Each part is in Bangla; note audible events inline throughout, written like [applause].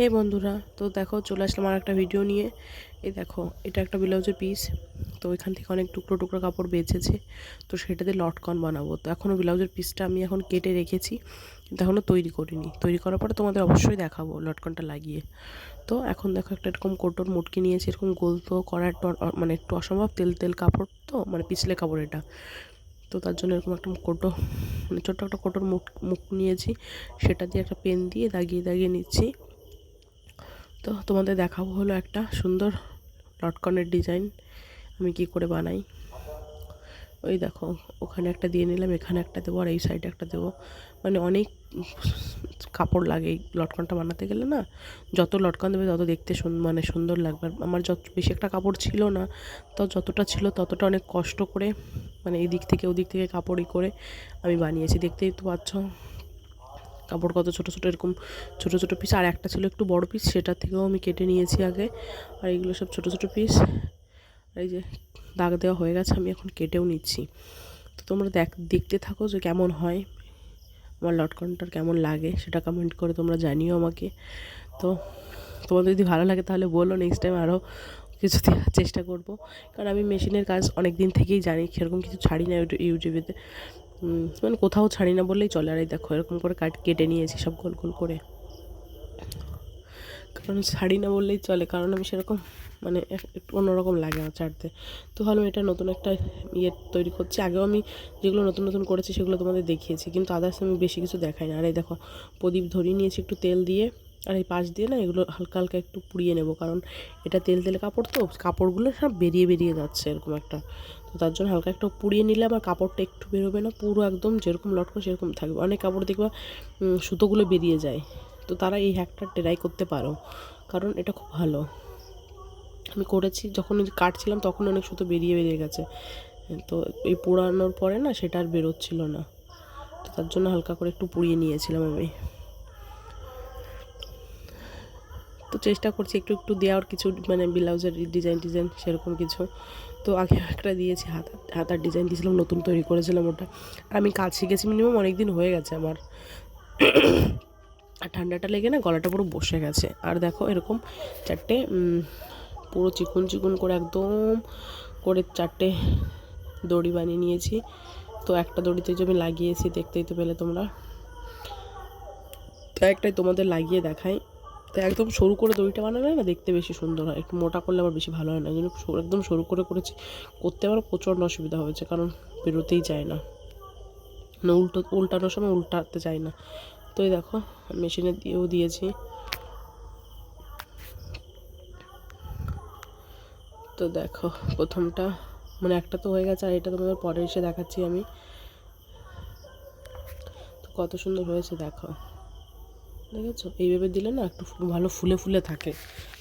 হে বন্ধুরা, তো দেখো চলে আসলাম আর একটা ভিডিও নিয়ে। এই দেখো, এটা একটা ব্লাউজের পিস তো এখান থেকে অনেক টুকরো টুকরো কাপড় বেঁচেছে, তো সেটাতে লটকন বানাবো। তো এখনও ব্লাউজের পিসটা আমি এখন কেটে রেখেছি, কিন্তু এখনও তৈরি করিনি। তৈরি করার পরে তোমাদের অবশ্যই দেখাবো লটকনটা লাগিয়ে। তো এখন দেখো একটা এরকম কোটোর মুটকি নিয়েছি, এরকম গোল তো করা একটু মানে একটু অসম্ভব তেল তেল কাপড় তো মানে পিছলে কাপড় এটা। তো তার জন্য এরকম একটা কোটো মানে ছোট্ট একটা কোটোর মুখ মুখ নিয়েছি, সেটা দিয়ে একটা পেন দিয়ে দাগিয়ে দাগিয়ে নিচ্ছি। তো তোমাদের দেখাবো হলো একটা সুন্দর লটকনের ডিজাইন। আমি কি করে বানাই? ওই দেখো, ওখানে একটা দিয়ে নিলাম, এখানে একটা দেবো, আর এই সাইডে একটা দেবো। মানে অনেক কাপড় লাগে এই লটকনটা বানাতে গেলে না। যত লটকন দেবে তত দেখতে মানে সুন্দর লাগবে। আমার যত, বেশি একটা কাপড় ছিল না, তো যতটা ছিল ততটা অনেক কষ্ট করে মানে এই দিক থেকে ওদিক থেকে কাপড়ই করে আমি বানিয়েছি। দেখতেই তো পাচ্ছ। কাপড় কত ছোটো ছোটো এরকম ছোটো ছোটো পিস আর একটা ছিল একটু বড় পিস সেটা থেকেও আমি কেটে নিয়েছি আগে। আর এগুলো সব ছোটো ছোটো পিস আর এই যে দাগ দেওয়া হয়ে গেছে, আমি এখন কেটেও নিচ্ছি। তো তোমরা দেখ, দেখতে থাকো যে কেমন হয়। আমার লটকনটার কেমন লাগে, সেটা কমেন্ট করে তোমরা জানিও আমাকে। তো তোমাদের যদি ভালো লাগে তাহলে বলো নেক্সট টাইম আরও কিছু দেওয়ার চেষ্টা করব। কারণ আমি মেশিনের কাজ অনেক দিন থেকেই জানি, সেরকম কিছু ছাড়ি না ইউটিউ- ইউটিউবেতে। মানে কোথাও ছাড়ি না বললেই চলে। আর এই দেখো, এরকম করে কাট, কেটে নিয়েছি সব গোল গোল করে। কারণ ছাড়ি না বললেই চলে, কারণ আমি সেরকম মানে একটু অন্যরকম লাগে আমার ছাড়তে। তো ভালো, এটা নতুন একটা ইয়ে তৈরি করছি। আগেও আমি যেগুলো নতুন নতুন করেছি সেগুলো তোমাদের দেখিয়েছি, কিন্তু আদার্স আমি বেশি কিছু দেখাই না। আর এই দেখো, প্রদীপ ধরিয়ে নিয়েছি একটু তেল দিয়ে। আর এই পাশ দিয়ে না এগুলো হালকা হালকা একটু পুড়িয়ে নেব। কারণ এটা তেল তেলে কাপড় তো, কাপড়গুলো সব বেরিয়ে বেরিয়ে যাচ্ছে এরকম একটা। তো তার জন্য হালকা একটু পুড়িয়ে নিলে আমার কাপড়টা একটু বেরোবে না, পুরো একদম যেরকম লটকন সেরকম থাকবে। অনেক কাপড় দেখবা সুতোগুলো বেরিয়ে যায়। তো তারা এই হ্যাকটা ট্রাই করতে পারো, কারণ এটা খুব ভালো। আমি করেছি, যখন কাটছিলাম তখন অনেক সুতো বেরিয়ে বেরিয়ে গেছে। তো এই পোড়ানোর পরে না সেটা আর বেরোচ্ছিল না। তো তার জন্য হালকা করে একটু পুড়িয়ে নিয়েছিলাম আমি। তো চেষ্টা করছি একটু একটু দেওয়ার কিছু মানে ব্লাউজের ডিজাইন ডিজাইন সেরকম কিছু। তো আগে [laughs] একটা দিয়েছি, হাতা হাতার ডিজাইন দিয়েছিলাম, নতুন তৈরি করেছিলাম ওটা। আর আমি কাজ শিখেছি মিনিমাম অনেক দিন হয়ে গেছে আমার। আর ঠান্ডাটা লেগে না গলাটা পুরো বসে গেছে। আর দেখো এরকম চারটে পুরো চিকুন চিকুন করে একদম করে চারটে দড়ি বানিয়ে নিয়েছি। তো একটা দড়িতে যে আমি লাগিয়েছি, দেখতেই তো পেলে তোমরা। তো একটাই তোমাদের লাগিয়ে দেখাই। তো একদম সরু করে দড়িটা বানালে না দেখতে বেশি সুন্দর হয়। একটু মোটা করলে আবার বেশি ভালো হয় না। জন্য একদম সরু করে করেছি। করতে আমার প্রচণ্ড অসুবিধা হয়েছে, কারণ বেরোতেই চায় না। মানে উল্টো উল্টানোর সময় উল্টাতে চায় না। তো এই দেখো, মেশিনে দিয়েও দিয়েছি। তো দেখো, প্রথমটা মানে একটা তো হয়ে গেছে, আর এটা তোমাদের পরে এসে দেখাচ্ছি আমি। তো কত সুন্দর হয়েছে, দেখো। দেখেছ এইভাবে দিলে না একটু ভালো ফুলে ফুলে থাকে।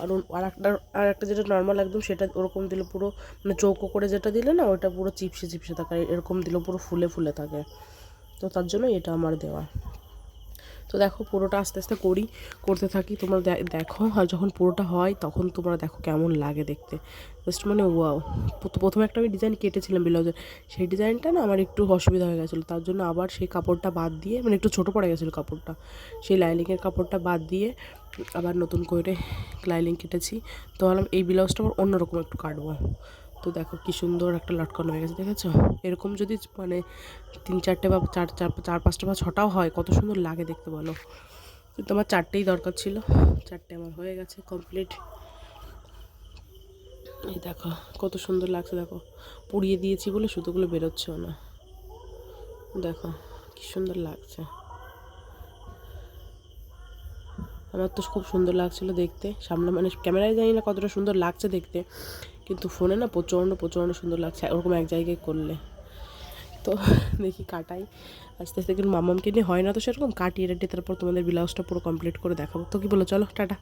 আর আর একটা আর একটা যেটা নর্মাল একদম সেটা ওরকম দিলে পুরো মানে চৌকো করে যেটা দিলে না ওটা পুরো চিপসে চিপসে থাকে। এরকম দিলে পুরো ফুলে ফুলে থাকে। তো তার জন্য এটা আমার দেওয়া। তো দেখো পুরোটা আস্তে আস্তে করি, করতে থাকি। তোমরা দেখো, আর যখন পুরোটা হয়, তখন তোমরা দেখো কেমন লাগে দেখতে। জাস্ট মানে ওয়াও প্রথমে একটা আমি ডিজাইন কেটেছিলাম ব্লাউজের। সেই ডিজাইনটা না আমার একটু অসুবিধা হয়ে গেছিল। তার জন্য আবার সেই কাপড়টা বাদ দিয়ে মানে একটু ছোটো পড়ে গেছিল কাপড়টা। সেই লাইলিংয়ের কাপড়টা বাদ দিয়ে আবার নতুন করে লাইলিং কেটেছি। তো ভাবলাম এই ব্লাউজটা আবার অন্যরকম একটু কাটবো। তো দেখো কি সুন্দর একটা লটকন হয়ে গেছে, দেখেছ? এরকম যদি মানে তিন চারটে বা চার চার চার পাঁচটা বা ছটাও হয়, কত সুন্দর লাগে দেখতে বলো। কিন্তু আমার চারটেই দরকার ছিল, চারটে আমার হয়ে গেছে কমপ্লিট এই দেখো, কত সুন্দর লাগছে, দেখো। পুড়িয়ে দিয়েছি বলে সুতোগুলো বেরোচ্ছেও না। দেখো, কি সুন্দর লাগছে। আমার তো খুব সুন্দর লাগছিল দেখতে। সামনে মানে ক্যামেরায় জানি না কতটা সুন্দর লাগছে দেখতে। কিন্তু ফোনে না প্রচণ্ড প্রচণ্ড সুন্দর লাগছে। ওরকম এক জায়গায় করলে। তো দেখি কাটাই। আস্তে আস্তে কিন্তু মামামকে নিয়ে হয় না তো সেরকম। কাটিয়ে রেটে তারপর তোমাদের ব্লাউজটা পুরো কমপ্লিট করে দেখাবো। তো কি বলো, চলো, টাটা।